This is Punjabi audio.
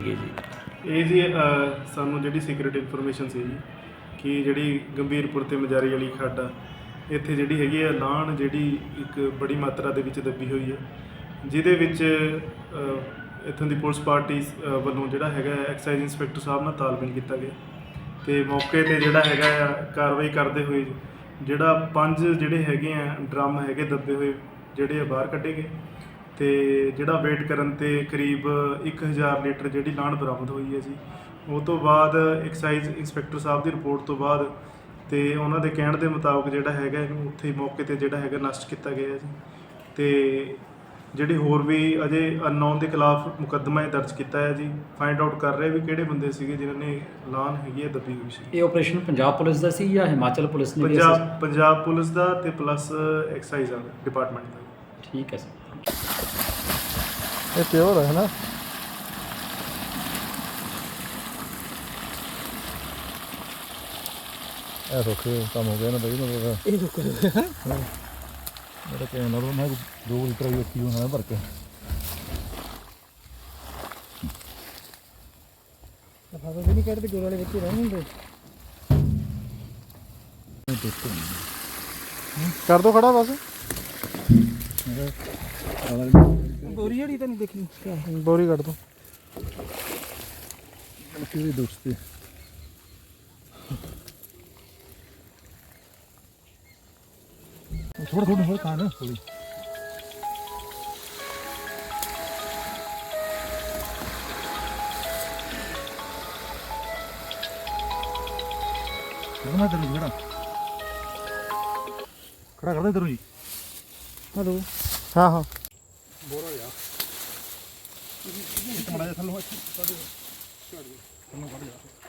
ਜੀ। ਇਹ ਜੀ ਅ, ਸਾਨੂੰ ਜਿਹੜੀ ਸੀਕ੍ਰੀਟ ਇਨਫੋਰਮੇਸ਼ਨ ਸੀ ਜੀ ਕਿ ਜਿਹੜੀ ਗੰਭੀਰਪੁਰ ਤੇ ਮਜਾਰੀ ਵਾਲੀ ਖੱਡ ਆ ਇੱਥੇ ਜਿਹੜੀ ਹੈਗੀ ਆ ਲਾਹਣ ਜਿਹੜੀ ਇੱਕ ਬੜੀ ਮਾਤਰਾ ਦੇ ਵਿੱਚ ਦੱਬੀ ਹੋਈ ਹੈ ਜਿਹਦੇ ਵਿੱਚ ਅ, ਇੱਥੋਂ ਦੀ ਪੁਲਿਸ ਪਾਰਟੀ ਅ, ਵੱਲੋਂ ਜਿਹੜਾ ਹੈਗਾ ਐਕਸਾਈਜ਼ ਇੰਸਪੈਕਟਰ ਸਾਹਿਬ ਨਾਲ ਤਾਲਮੇਲ ਕੀਤਾ ਗਿਆ। ਤੇ ਮੌਕੇ ਤੇ ਜਿਹੜਾ ਹੈਗਾ ਆ ਕਾਰਵਾਈ ਕਰਦੇ ਹੋਏ ਜਿਹੜਾ ਪੰਜ ਜਿਹੜੇ ਹੈਗੇ ਆ ਡਰਮ ਹੈਗੇ ਦੱਬੇ ਹੋਏ ਜਿਹੜੇ ਆ ਬਾਹਰ ਕੱਢੇ ਗਏ। ਤੇ ਜਿਹੜਾ ਵੇਟ ਕਰਨ ਤੇ ਕਰੀਬ 1000 ਲੀਟਰ ਜਿਹੜੀ ਲਾਣ ਬਰਾਮਦ ਹੋਈ ਹੈ ਜੀ ਉਹ ਤੋਂ ਬਾਅਦ ਐਕਸਾਈਜ਼ ਇੰਸਪੈਕਟਰ ਸਾਹਿਬ ਦੀ ਰਿਪੋਰਟ ਤੋਂ ਬਾਅਦ ਤੇ ਉਹਨਾਂ ਦੇ ਕਹਿਣ ਦੇ ਮੁਤਾਬਕ ਜਿਹੜਾ ਹੈਗਾ ਇਹਨੂੰ ਉੱਥੇ ਹੀ ਮੌਕੇ ਤੇ ਜਿਹੜਾ ਹੈਗਾ ਨਸ਼ਟ ਕੀਤਾ ਗਿਆ ਜੀ। ਤੇ ਜਿਹੜੇ ਹੋਰ ਵੀ ਅਜੇ ਅਨਨੋਨ ਦੇ ਖਿਲਾਫ ਮੁਕੱਦਮਾ ਇਹ ਦਰਜ ਕੀਤਾ ਹੈ ਜੀ। ਫਾਈਂਡ ਆਊਟ ਕਰ ਰਹੇ ਵੀ ਕਿਹੜੇ ਬੰਦੇ ਸੀਗੇ ਜਿਨ੍ਹਾਂ ਨੇ ਲਾਨ ਹੈਗੀ ਹੈ ਦੱਬੀ ਹੋਈ ਸੀ। ਇਹ ਆਪਰੇਸ਼ਨ ਪੰਜਾਬ ਪੁਲਿਸ ਦਾ ਸੀ ਜਾਂ ਹਿਮਾਚਲ ਪੁਲਿਸ ਨੇ ਪੰਜਾਬ ਪੰਜਾਬ ਪੁਲਿਸ ਦਾ ਤੇ ਪਲੱਸ ਐਕਸਾਈਜ਼ ਡਿਪਾਰਟਮੈਂਟ ਦਾ। ਠੀਕ ਹੈ ਸਰ। ਇਹ ਪਿਓਰ ਹੈ ਨਾ? ਇਹ ਰੁੱਖ ਕੰਮ ਹੋ ਗਿਆ ਨਾ ਬਈ ਮਤਲਬ ਇਹ। ਰੁਕ ਮੇਰਾ ਕਹਿਣ ਨਾਲ ਮੈਂ 2 ਲੀਟਰ ਹੀ ਰੱਖੀ ਹੋਣਾ ਭਰ ਕੇ। ਲਫਾਫਾ ਵੀ ਨਹੀਂ ਕੱਢਦੇ ਗੋਲ ਵਾਲੇ ਬੱਚੇ ਰਹਿ ਹੁੰਦੇ ਕਰ ਦੋ ਖੜਾ ਬਸ। ਗੋਰੀ ਜਿਹੜੀ ਤਾਂ ਨਹੀਂ ਦੇਖੀ। ਬੋਰੀ ਕੱਢ ਦੋ। ਕਿਹੜੀ ਦੋਸਤੀ? ਥੋੜਾ ਥੋੜਾ ਹੋਰ ਖਾਣਾ ਥੋੜੀ ਕਰਨਾ ਤੈਨੂੰ ਖੜਾ ਖੜਾ ਕਰ ਦੇ ਤੈਨੂੰ ਜੀ। ਹਲੋ। ਹਾਂ ਹਾਂ। ਇੱਕ ਮੜਾ ਜਿਹਾ ਥੱਲੋਂ ਕੱਢ ਕੱਢ ਕੱਢ ਜਾ